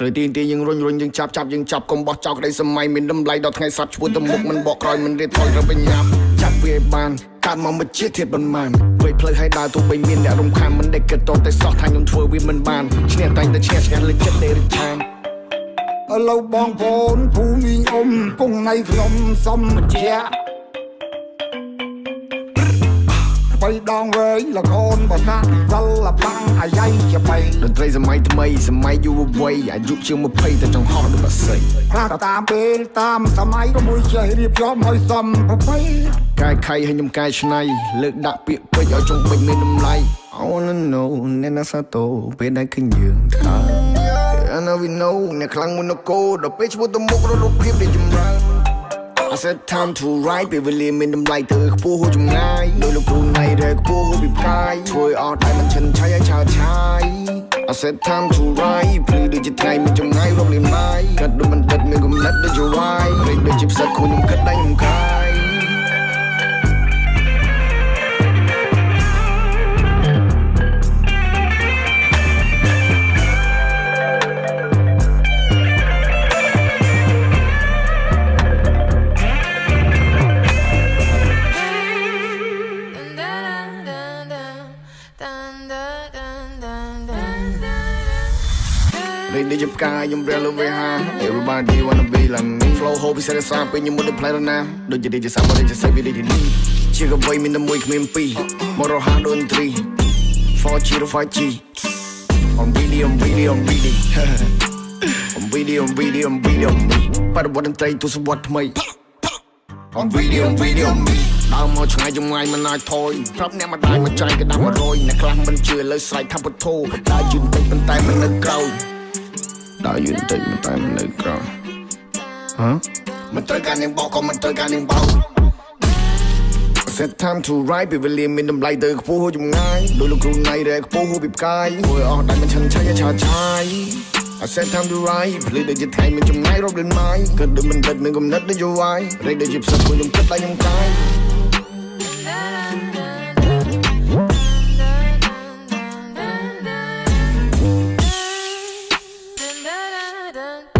ត្រូវទីទីយើងរុញរុញយើងចាប់ចាប់យើងចាប់កុំបោះចោលក្តីសម័យមានតម្លៃដល់ថ្ងៃសត្វឈួតទៅមុខមិនបកក្រោយមិនរៀបថយត្រូវបញ្ញាប់ចាប់វាឲ្យបានកើតមកមិនជាធៀបប៉ុន្មានវេផ្លូវឲ្យដើរទោះបីមានអ្នករំខានមិនដេកគិតតតែសោះថាខ្ញុំធ្វើវាមិនបានឈ្នះតែងតែឈ្នះឆ្ងាត់លើចិត្តនៃរិឆានឥឡូវបងប្អូនភូមិអ៊ំគង់នៃខ្ញុំសុំបញ្ជាក់បីដងវែងលកូនបណាក់សិលបាំង អាយ៉ៃជាបីតន្ត្រីសម័យថ្មីសម័យយុវវ័យអាយុជាង20តែចង្ហោះដូចបាសីខ្លះក៏តាមពេលតាមសម័យក៏មួយចេះរៀបចំឲ្យសមប្រពៃកាយខៃឲ្យខ្ញុំកាយឆ្នៃលើកដាក់ពាក្យពេចឲ្យចុងពេចមានតម្លៃ I wanna know អ្នកណាសាតូពេលដែលឃើញយើងថា I know we know អ្នកខ្លាំងមុននគរដល់ពេលឈ្មោះទៅមុខរត់រូបភាពដែលចម្រើន I said time to ride ពេលវេលាមានតម្លៃទៅខ្ពស់ហួសចម្ងាយដោយលោកគ្រូណៃដែលខ្ពស់ហួសពីផ្កាយធ្វើអត់តែមិនឈិនឆៃឲ្យឆាឆាយ I said time to ride ភ្លឺដូចជាថ្ងៃមានចម្ងាយរកលីម៉ាយកាត់ដូចមិនដិតមានគំនិតដូចជាវាយរែកដូចជាផ្សិតខូនខ្ញុំគិតដៃខ្ញុំកា យរែកដូចជាផ្កាយខ្ញុំរៀលលើវាហា Everybody wanna be like me flow ហូបពិសេសសាពេលខ្ញុំមុនដូចផ្លែរណាដូចជាដូចជាសាប់ដូចជាសេវីដូចជានេះជាកបីមានតែមួយគ្មានពីរមករហ័សដូចត្រី 4G ឬ 5G on video on video on video on video on video on video បរិបទតន្ត្រីទស្សវត្សថ្មី on video on video on me ដើរមកឆ្ងាយចម្ងាយមិនអាចថយប្រាប់អ្នកម្ដាយមកចាយក៏ដាំ100អ្នកខ្លះមិនជឿលើស្រែកថាពុទ្ធោដើរយឺនតិចប៉ុន្តែមិននៅក្រោយ ដើរយឺនតិចប៉ុន្តែមិននៅក្រោយហ៎មិនត្រូវការនាងបោកក៏មិនត្រូវការនាងបោក Set time to ride ពេលវេលាមានតម្លៃទៅខ្ពស់ហួសចម្ងាយដោយលោកគ្រូណៃដែលខ្ពស់ហួសពីផ្កាយធ្វើអស់តែមិនឈិនឆៃឆាឆាយ I said time to ride ភ្លឺដូចជាថ្ងៃមានចម្ងាយរកលឿនម៉ាយគិតដូចមិនដិតមានគំនិតដូចជាវាយរែកដូចជាផ្សិតខ្លួនខ្ញុំគិតតែខ្ញុំកាយ the